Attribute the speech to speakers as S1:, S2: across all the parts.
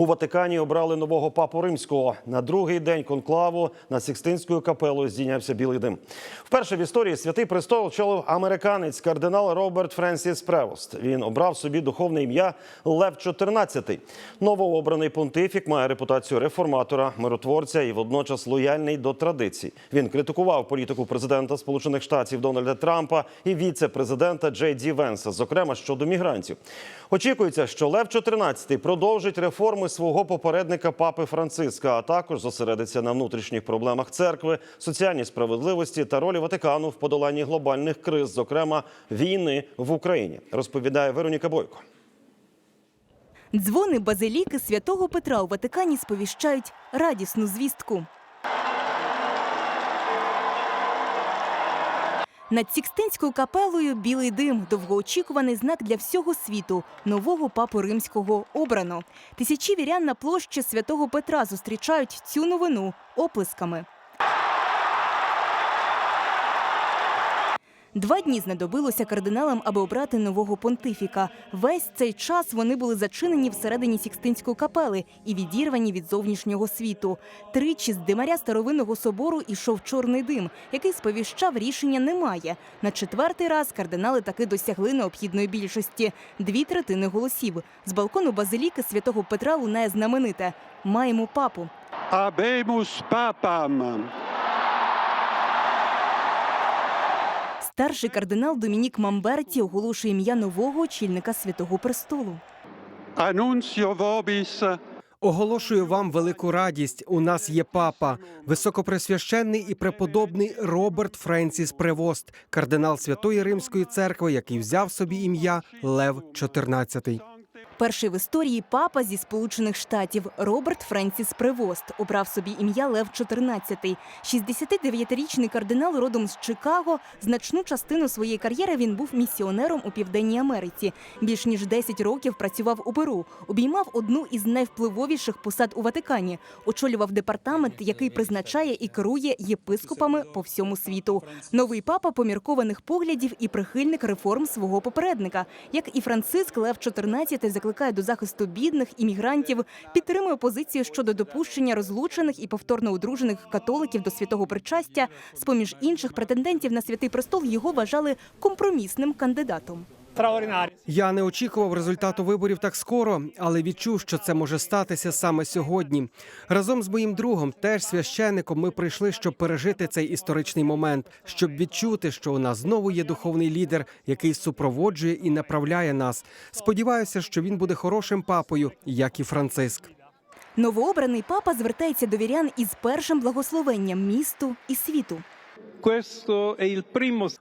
S1: У Ватикані обрали нового папу римського. На другий день конклаву над Сікстинською капелою здійнявся білий дим. Вперше в історії святий престол очолив американець кардинал Роберт Френсіс Превост. Він обрав собі духовне ім'я Лев XIV. Новообраний понтифік має репутацію реформатора, миротворця і водночас лояльний до традицій. Він критикував політику президента Сполучених Штатів Дональда Трампа і віце-президента Джей Ді Венса, зокрема щодо мігрантів. Очікується, що Лев XIV продовжить реформи свого попередника папи Франциска, а також зосередиться на внутрішніх проблемах церкви, соціальній справедливості та ролі Ватикану в подоланні глобальних криз, зокрема війни в Україні, розповідає Вероніка Бойко.
S2: Дзвони базиліки святого Петра у Ватикані сповіщають радісну звістку. Над Сікстинською капелою білий дим довгоочікуваний знак для всього світу нового папу римського обрано. Тисячі вірян на площі святого Петра зустрічають цю новину оплесками. Два дні знадобилося кардиналам, аби обрати нового понтифіка. Весь цей час вони були зачинені всередині Сікстинської капели і відірвані від зовнішнього світу. Тричі з димаря старовинного собору ішов чорний дим, який сповіщав рішення немає. На четвертий раз кардинали таки досягли необхідної більшості дві третини голосів. З балкону базиліки святого Петра лунає знамените Маємо папу.
S3: Habemus papam.
S2: Старший кардинал Домінік Мамберті оголошує ім'я нового очільника святого престолу.
S3: Annuncio vobis
S4: Оголошую вам велику радість. У нас є папа, високопресвященний і преподобний Роберт Френсіс Превост, кардинал Святої Римської церкви, який взяв собі ім'я Лев XIV.
S2: Перший в історії папа зі Сполучених Штатів Роберт Френсіс Превост обрав собі ім'я Лев XIV. 69-річний кардинал родом з Чикаго. Значну частину своєї кар'єри він був місіонером у Південній Америці. Більш ніж 10 років працював у Перу, обіймав одну із найвпливовіших посад у Ватикані, очолював департамент, який призначає і керує єпископами по всьому світу. Новий папа поміркованих поглядів і прихильник реформ свого попередника. Як і Франциск, Лев XIV закликає до захисту бідних іммігрантів, підтримує позицію щодо допущення розлучених і повторно одружених католиків до святого причастя. З поміж інших претендентів на святий престол його вважали компромісним кандидатом.
S4: Я не очікував результату виборів так скоро, але відчув, що це може статися саме сьогодні. Разом з моїм другом, теж священником, ми прийшли, щоб пережити цей історичний момент, щоб відчути, що у нас знову є духовний лідер, який супроводжує і направляє нас. Сподіваюся, що він буде хорошим папою, як і Франциск.
S2: Новообраний папа звертається до вірян із першим благословенням місту і світу.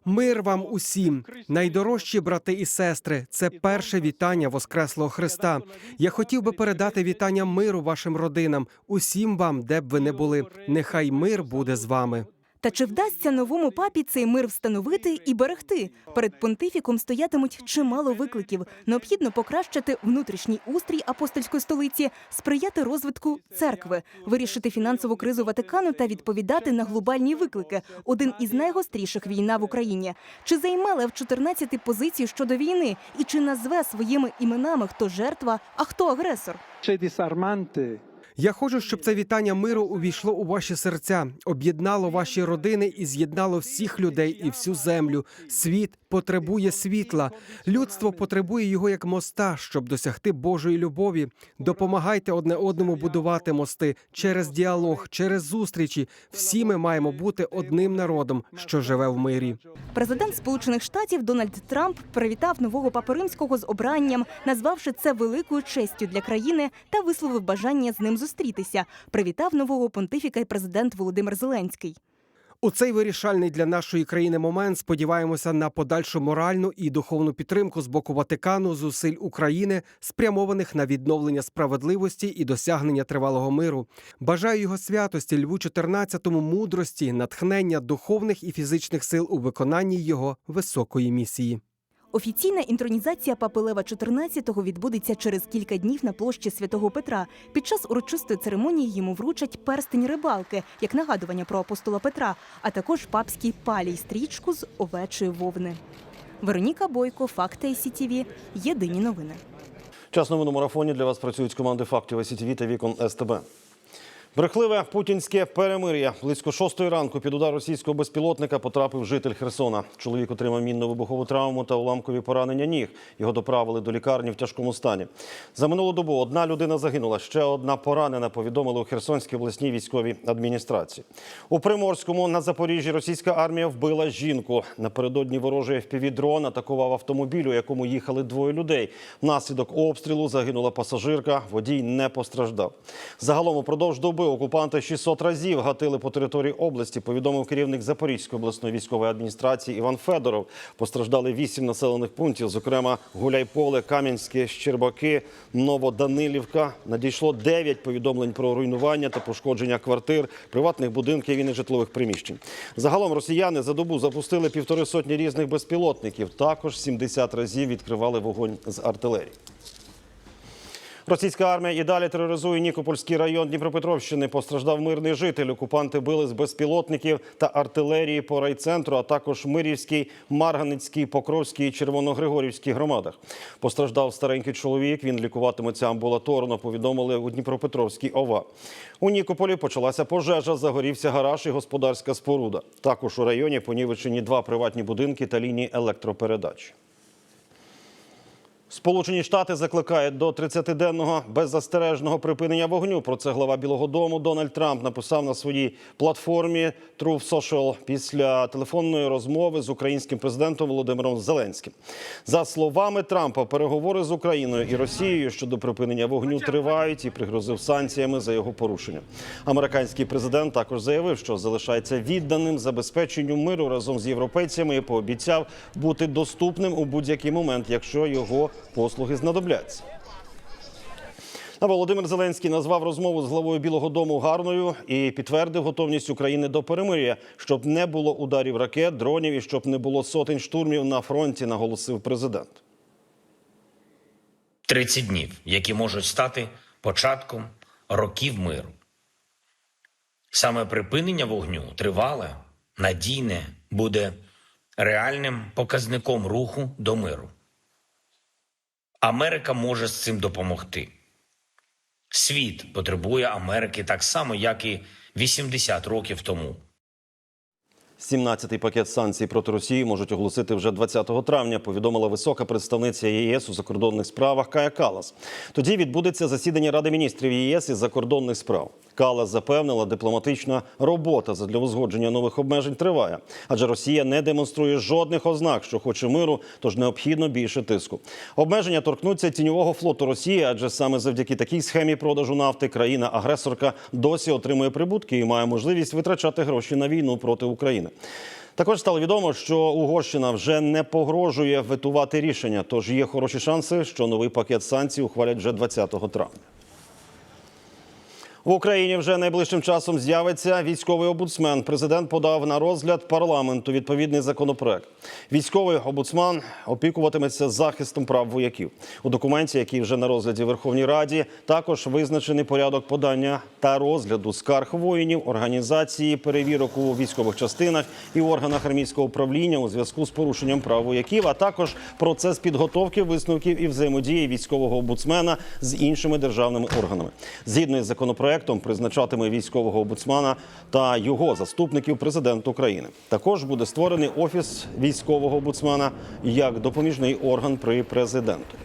S4: Мир вам усім, найдорожчі брати і сестри. Це перше вітання Воскреслого Христа. Я хотів би передати вітання миру вашим родинам, усім вам, де б ви не були. Нехай мир буде з вами.
S2: Та чи вдасться новому папі цей мир встановити і берегти? Перед понтифіком стоятимуть чимало викликів. Необхідно покращити внутрішній устрій апостольської столиці, сприяти розвитку церкви, вирішити фінансову кризу Ватикану та відповідати на глобальні виклики. Один із найгостріших війна в Україні. Чи займе Лев 14 позицію щодо війни? І чи назве своїми іменами хто жертва, а хто агресор?
S3: c'è disarmante.
S4: Я хочу, щоб це вітання миру увійшло у ваші серця, об'єднало ваші родини і з'єднало всіх людей і всю землю. Світ потребує світла. Людство потребує його як моста, щоб досягти Божої любові. Допомагайте одне одному будувати мости через діалог, через зустрічі. Всі ми маємо бути одним народом, що живе в мирі.
S2: Президент Сполучених Штатів Дональд Трамп привітав нового папу римського з обранням, назвавши це великою честю для країни та висловив бажання з ним зустрітися. Привітав нового понтифіка й президент Володимир Зеленський.
S4: У цей вирішальний для нашої країни момент сподіваємося на подальшу моральну і духовну підтримку з боку Ватикану, зусиль України, спрямованих на відновлення справедливості і досягнення тривалого миру. Бажаю його святості Льву 14-му мудрості, натхнення духовних і фізичних сил у виконанні його високої місії.
S2: Офіційна інтронізація папи Лева XIV відбудеться через кілька днів на площі Святого Петра. Під час урочистої церемонії йому вручать перстень рибалки як нагадування про апостола Петра, а також папський палій стрічку з овечої вовни. Вероніка Бойко, Факти СІТІВІ. Єдині новини.
S1: Час новин у марафоні для вас працюють команди фактів СІТВ та вікон СТБ. Брехливе путінське перемир'я. Близько шостої ранку під удар російського безпілотника потрапив житель Херсона. Чоловік отримав мінно-вибухову травму та уламкові поранення ніг. Його доправили до лікарні в тяжкому стані. За минулу добу одна людина загинула, ще одна поранена, повідомили у Херсонській обласній військовій адміністрації. У Приморському на Запоріжжі російська армія вбила жінку. Напередодні ворожий FPV-дрон атакував автомобіль, у якому їхали двоє людей. Внаслідок обстрілу загинула пасажирка, водій не постраждав. Загалом упродовж доби окупанти 600 разів гатили по території області, повідомив керівник Запорізької обласної військової адміністрації Іван Федоров. Постраждали вісім населених пунктів, зокрема Гуляйполе, Кам'янське, Щербаки, Новоданилівка. Надійшло 9 повідомлень про руйнування та пошкодження квартир, приватних будинків і нежитлових приміщень. Загалом росіяни за добу запустили півтори сотні різних безпілотників. Також 70 разів відкривали вогонь з артилерії. Російська армія і далі тероризує Нікопольський район Дніпропетровщини. Постраждав мирний житель. Окупанти били з безпілотників та артилерії по райцентру, а також Мирівський, Марганицький, Покровський і Червоногригорівській громадах. Постраждав старенький чоловік. Він лікуватиметься амбулаторно. Повідомили у Дніпропетровській ОВА. У Нікополі почалася пожежа. Загорівся гараж і господарська споруда. Також у районі понівечені два приватні будинки та лінії електропередач. Сполучені Штати закликають до 30-денного беззастережного припинення вогню. Про це глава Білого Дому Дональд Трамп написав на своїй платформі Truth Social після телефонної розмови з українським президентом Володимиром Зеленським. За словами Трампа, переговори з Україною і Росією щодо припинення вогню тривають і пригрозив санкціями за його порушення. Американський президент також заявив, що залишається відданим забезпеченню миру разом з європейцями і пообіцяв бути доступним у будь-який момент, якщо його послуги знадобляться. А Володимир Зеленський назвав розмову з главою Білого Дому гарною і підтвердив готовність України до перемир'я, щоб не було ударів ракет, дронів і щоб не було сотень штурмів на фронті, наголосив президент.
S5: 30 днів, які можуть стати початком років миру. Саме припинення вогню тривале, надійне буде реальним показником руху до миру. Америка може з цим допомогти. Світ потребує Америки так само, як і 80 років тому.
S1: 17-й пакет санкцій проти Росії можуть оголосити вже 20 травня. Повідомила висока представниця ЄС у закордонних справах Кая Калас. Тоді відбудеться засідання Ради міністрів ЄС із закордонних справ. Калас запевнила, дипломатична робота задля узгодження нових обмежень триває, адже Росія не демонструє жодних ознак, що хоче миру, тож необхідно більше тиску. Обмеження торкнуться тіньового флоту Росії, адже саме завдяки такій схемі продажу нафти країна-агресорка досі отримує прибутки і має можливість витрачати гроші на війну проти України. Також стало відомо, що Угорщина вже не погрожує ветувати рішення, тож є хороші шанси, що новий пакет санкцій ухвалять вже 20 травня. В Україні вже найближчим часом з'явиться військовий омбудсмен. Президент подав на розгляд парламенту відповідний законопроект. Військовий омбудсман опікуватиметься захистом прав вояків. У документі, який вже на розгляді Верховній Раді, також визначений порядок подання та розгляду скарг воїнів, організації перевірок у військових частинах і органах армійського управління у зв'язку з порушенням прав вояків, а також процес підготовки висновків і взаємодії військового омбудсмена з іншими державними органами. Згідно із законопроектом, призначатиме військового омбудсмана та його заступників президент України. Також буде створений офіс військового омбудсмана як допоміжний орган при президенту.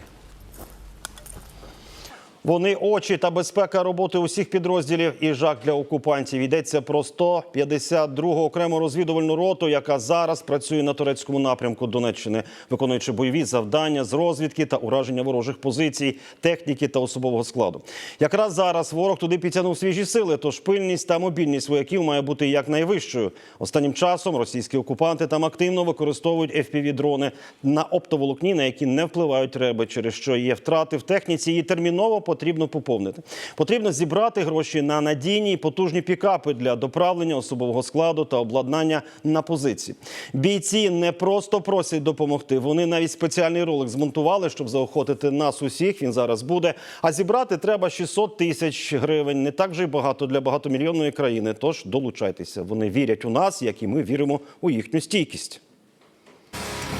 S1: Вони очі та безпека роботи усіх підрозділів і жах для окупантів. Йдеться про 152 окрему розвідувальну роту, яка зараз працює на турецькому напрямку Донеччини, виконуючи бойові завдання з розвідки та ураження ворожих позицій, техніки та особового складу. Якраз зараз ворог туди підтягнув свіжі сили, тож пильність та мобільність вояків має бути якнайвищою. Останнім часом російські окупанти там активно використовують FPV-дрони на оптоволокні, на які не впливають реби, через що є втрати в техніці. Її терміново потрібно поповнити. Потрібно зібрати гроші на надійні і потужні пікапи для доправлення особового складу та обладнання на позиції. Бійці не просто просять допомогти. Вони навіть спеціальний ролик змонтували, щоб заохотити нас усіх. Він зараз буде. А зібрати треба 600 тисяч гривень. Не так же й багато для багатомільйонної країни. Тож долучайтеся. Вони вірять у нас, як і ми віримо у їхню стійкість.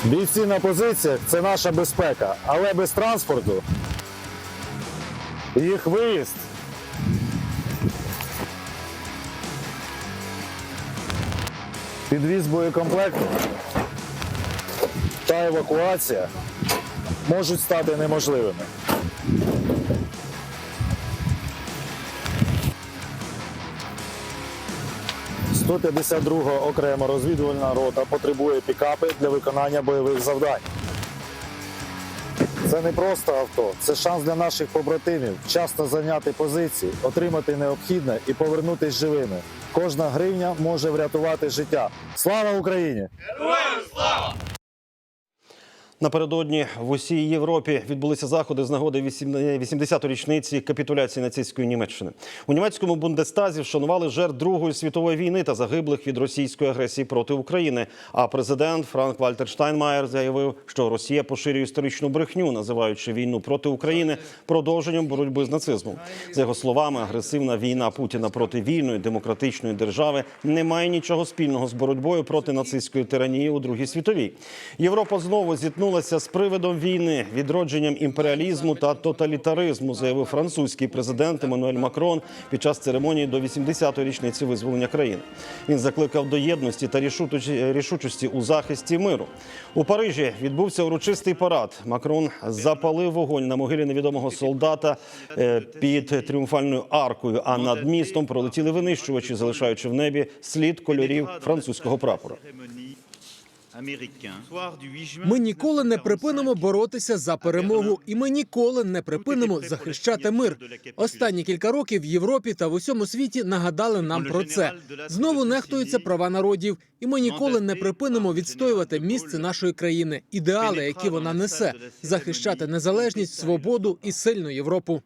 S6: Бійці на позиціях це наша безпека, але без транспорту Їх виїзд. Підвіз боєкомплекту та евакуація можуть стати неможливими. «152 окрема розвідувальна рота потребує пікапи для виконання бойових завдань. Це не просто авто, це шанс для наших побратимів вчасно зайняти позиції, отримати необхідне і повернутися живими. Кожна гривня може врятувати життя. Слава Україні!
S1: Напередодні в усій Європі відбулися заходи з нагоди 80-ї річниці капітуляції нацистської Німеччини. У німецькому Бундестазі вшанували жертв Другої світової війни та загиблих від російської агресії проти України. А президент Франк Вальтер Штайнмаєр заявив, що Росія поширює історичну брехню, називаючи війну проти України продовженням боротьби з нацизмом. За його словами, агресивна війна Путіна проти вільної демократичної держави не має нічого спільного з боротьбою проти нацистської тиранії у Другій світовій. Європа знову зіткнулася з привидом війни, відродженням імперіалізму та тоталітаризму, заявив французький президент Еммануель Макрон під час церемонії до 80-ї річниці визволення країни. Він закликав до єдності та рішучості у захисті миру. У Парижі відбувся урочистий парад. Макрон запалив вогонь на могилі невідомого солдата е, під тріумфальною аркою. А над містом пролетіли винищувачі, залишаючи в небі слід кольорів французького прапора.
S7: Ми ніколи не припинимо боротися за перемогу, і ми ніколи не припинимо захищати мир. Останні кілька років в Європі та в усьому світі нагадали нам про це. Знову нехтуються права народів, і ми ніколи не припинимо відстоювати місце нашої країни, ідеали, які вона несе, захищати незалежність, свободу і сильну Європу.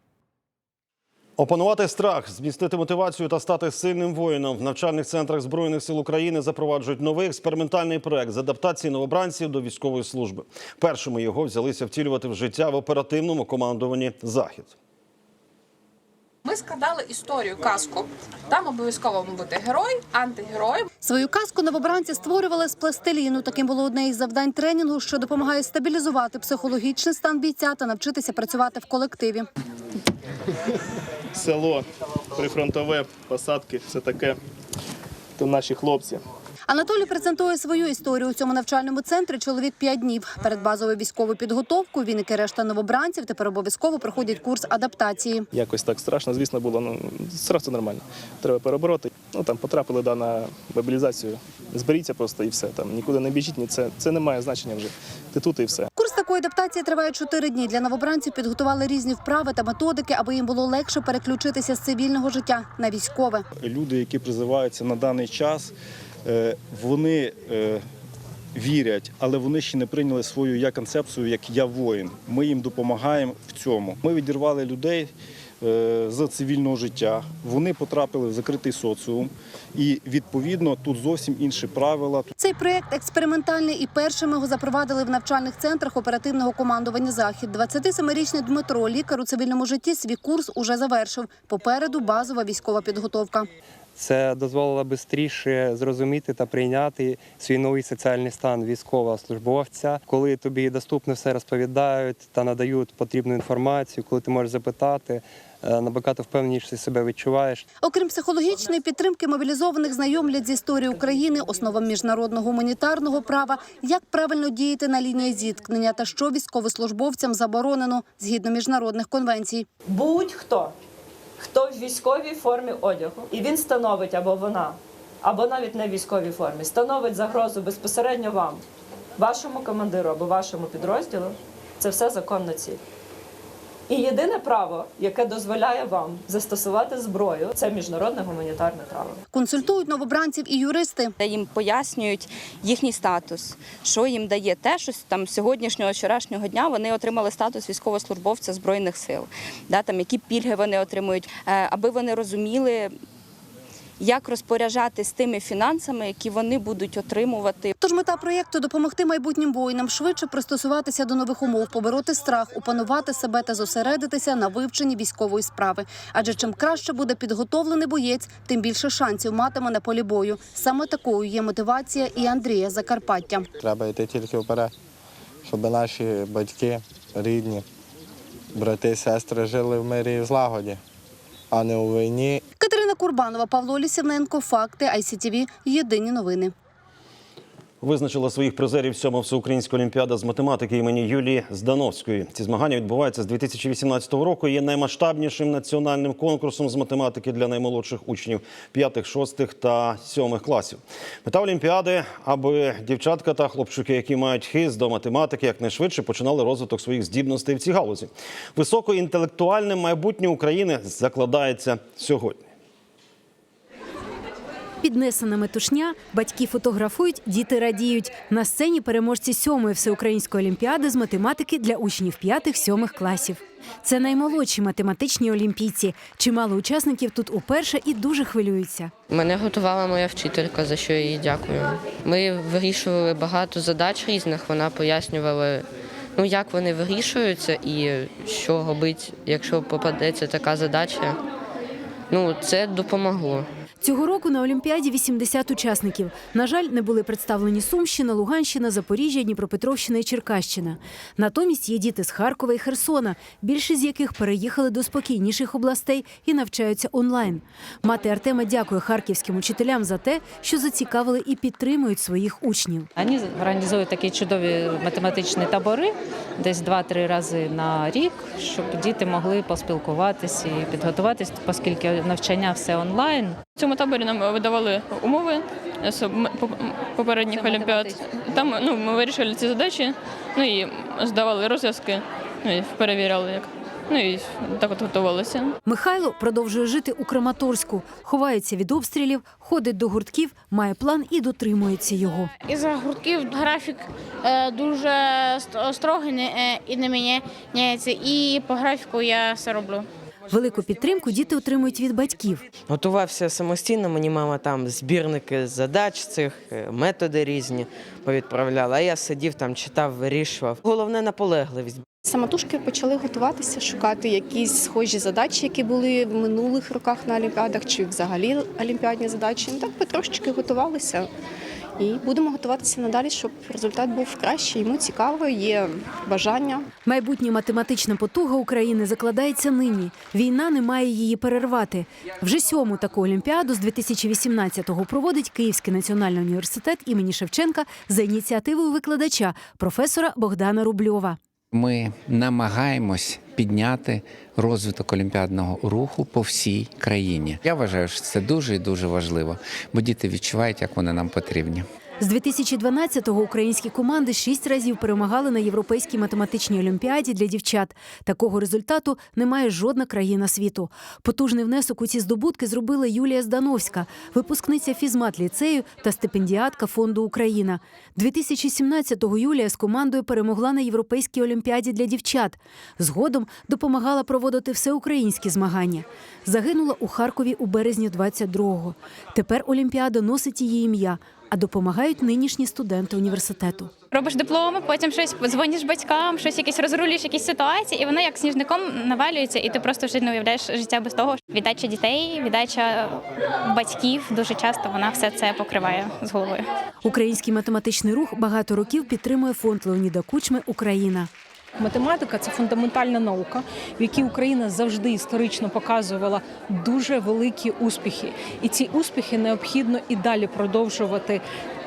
S1: Опанувати страх, змістити мотивацію та стати сильним воїном в навчальних центрах збройних сил України запроваджують новий експериментальний проект з адаптації новобранців до військової служби. Першими його взялися втілювати в життя в оперативному командуванні Захід.
S8: Ми складали історію казку. Там обов'язково бути герой, антигерой.
S9: Свою казку новобранці створювали з пластиліну. Таким було одне із завдань тренінгу, що допомагає стабілізувати психологічний стан бійця та навчитися працювати в колективі.
S10: Село, прифронтове, посадки, все таке. То наші хлопці.
S9: Анатолій презентує свою історію у цьому навчальному центрі. Чоловік п'ять днів. Перед базовою військовою підготовкою він, і решта новобранців, тепер обов'язково проходять курс адаптації.
S10: Якось так страшно, звісно, було. Ну, зразу нормально. Треба перебороти. Ну там потрапили да, на мобілізацію. Зберіться просто і все. Там нікуди не біжіть, ні це, це не має значення вже. Ти тут і все.
S9: Курс такої адаптації триває чотири дні. Для новобранців підготували різні вправи та методики, аби їм було легше переключитися з цивільного життя на військове.
S11: люди, які призиваються на даний час, вони е, вірять, але вони ще не прийняли свою я концепцію як я воїн. Ми їм допомагаємо в цьому. Ми відірвали людей. е, З цивільного життя вони потрапили в закритий соціум, і відповідно тут зовсім інші правила.
S9: Цей проєкт експериментальний і першими його запровадили в навчальних центрах оперативного командування Захід. 27-річний Дмитро, лікар у цивільному житті, свій курс уже завершив. Попереду базова військова підготовка.
S12: Це дозволило швидше зрозуміти та прийняти свій новий соціальний стан військовослужбовця, коли тобі доступно все розповідають та надають потрібну інформацію, коли ти можеш запитати, е, набагато впевненіше себе відчуваєш.
S9: Окрім психологічної підтримки, мобілізованих знайомлять з історією України, основам міжнародного гуманітарного права, як правильно діяти на лінії зіткнення та що військовослужбовцям заборонено згідно міжнародних конвенцій.
S13: Будь-хто, хто в військовій формі одягу, і він становить або вона, або навіть не в військовій формі, становить загрозу безпосередньо вам, вашому командиру або вашому підрозділу, це все законна ціль. І єдине право, яке дозволяє вам застосувати зброю, це міжнародне гуманітарне право.
S9: Консультують новобранців і юристи.
S2: Де їм пояснюють їхній статус, що їм дає те, що там сьогоднішнього вчорашнього дня вони отримали статус військовослужбовця збройних сил, да, там які пільги вони отримують, е, аби вони розуміли. Як розпоряджатись тими фінансами, які вони будуть отримувати,
S9: Тож мета проєкту допомогти майбутнім воїнам швидше пристосуватися до нових умов, побороти страх, опанувати себе та зосередитися на вивченні військової справи. Адже чим краще буде підготовлений боєць, тим більше шансів матиме на полі бою. Саме такою є мотивація і Андрія Закарпаття.
S11: Треба йти тільки вперед, щоб наші батьки, рідні
S14: брати і сестри жили в мирі і злагоді, а не у війні
S9: Курбанова, Павло Лісівненко. Факти ICTV. Єдині новини.
S1: Визначила своїх призерів сьома всеукраїнська олімпіада з математики імені Юлії Здановської. Ці змагання відбуваються з 2018 року. Є наймасштабнішим національним конкурсом з математики для наймолодших учнів п'ятих, шостих та сьомих класів. Мета олімпіади, аби дівчатка та хлопчики, які мають хист до математики, якнайшвидше починали розвиток своїх здібностей в цій галузі. Високоінтелектуальне майбутнє України закладається сьогодні.
S15: Піднесена метушня, батьки фотографують, діти радіють. На сцені переможці сьомої всеукраїнської олімпіади з математики для учнів п'ятих-сьомих класів. Це наймолодші математичні олімпійці. Чимало учасників тут уперше і дуже хвилюються.
S16: Мене готувала моя вчителька, за що я їй дякую. Ми вирішували багато задач різних. Вона пояснювала, ну як вони вирішуються і що робити, якщо попадеться така задача. Ну, це допомогло.
S15: Цього року на Олімпіаді 80 учасників. На жаль, не були представлені Сумщина, Луганщина, Запоріжжя, Дніпропетровщина і Черкащина. Натомість є діти з Харкова і Херсона, більшість з яких переїхали до спокійніших областей і навчаються онлайн. Мати Артема дякує харківським учителям за те, що зацікавили і підтримують своїх учнів.
S17: Вони організують такі чудові математичні табори, десь 2-3 рази на рік, щоб діти могли поспілкуватися і підготуватись, оскільки навчання все онлайн.
S18: В цьому таборі нам видавали умови поп- попередніх олімпіад. Там ну, ми вирішили ці задачі, ну і здавали розв'язки, ну і перевіряли як. Ну і так от готувалися.
S15: Михайло продовжує жити у Краматорську, ховається від обстрілів, ходить до гуртків, має план і дотримується його.
S19: Із гуртків графік е, дуже строгий е, і не міняється. І по графіку я все роблю.
S15: Велику підтримку діти отримують від батьків.
S20: Готувався самостійно, мені мама там збірники задач цих, е, методи різні повідправляла. А я сидів там, читав, вирішував. Головне наполегливість.
S21: Самотужки почали готуватися, шукати якісь схожі задачі, які були в минулих роках на олімпіадах, чи взагалі олімпіадні задачі. Ну так потрошечки готувалися. І будемо готуватися надалі, щоб результат був кращий. Йому цікаво, є бажання.
S15: Майбутня математична потуга України закладається нині. Війна не має її перервати. Вже сьому таку олімпіаду з 2018-го проводить Київський національний університет імені Шевченка за ініціативою викладача професора Богдана Рубльова.
S22: Ми намагаємось підняти розвиток олімпіадного руху по всій країні. Я вважаю, що це дуже і дуже важливо, бо діти відчувають, як вони нам потрібні.
S15: З 2012-го українські команди шість разів перемагали на європейській математичній олімпіаді для дівчат. Такого результату не має жодна країна світу. Потужний внесок у ці здобутки зробила Юлія Здановська, випускниця фізмат ліцею та стипендіатка фонду Україна. 2017-го Юлія з командою перемогла на європейській олімпіаді для дівчат. Згодом допомагала проводити всеукраїнські змагання. Загинула у Харкові у березні 22-го. Тепер олімпіада носить її ім'я а допомагають нинішні студенти університету.
S23: Робиш дипломи, потім щось дзвониш батькам, щось якесь розрулюєш, якісь ситуації, і воно як сніжником навалюється, і ти просто вже не уявляєш життя без того. Віддача дітей, віддача батьків дуже часто вона все це покриває з головою.
S15: Український математичний рух багато років підтримує фонд Леоніда Кучми Україна.
S24: Математика це фундаментальна наука, в якій Україна завжди історично показувала дуже великі успіхи, і ці успіхи необхідно і далі продовжувати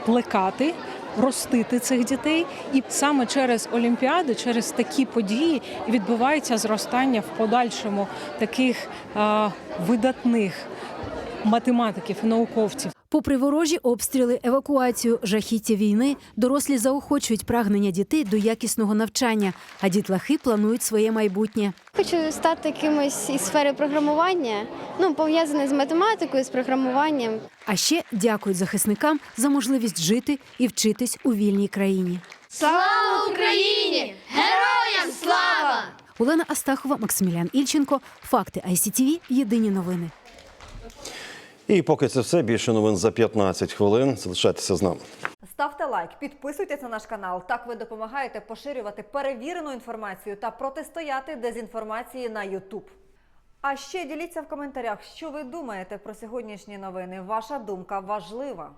S24: плекати. Ростити цих дітей, і саме через олімпіади, через такі події відбувається зростання в подальшому таких а, видатних математиків науковців.
S15: Попри ворожі обстріли, евакуацію, жахіття війни, дорослі заохочують прагнення дітей до якісного навчання, а дітлахи планують своє майбутнє.
S25: Хочу стати кимось із сфери програмування, ну пов'язане з математикою, з програмуванням.
S15: А ще дякують захисникам за можливість жити і вчитись у вільній країні.
S25: Слава Україні! Героям слава!
S15: Олена Астахова, Максимілян Ільченко. Факти ICTV. Єдині новини.
S1: І поки це все, більше новин за 15 хвилин. Залишайтеся з нами.
S26: Ставте лайк, підписуйтесь на наш канал. Так ви допомагаєте поширювати перевірену інформацію та протистояти дезінформації на YouTube. А ще діліться в коментарях, що ви думаєте про сьогоднішні новини. Ваша думка важлива.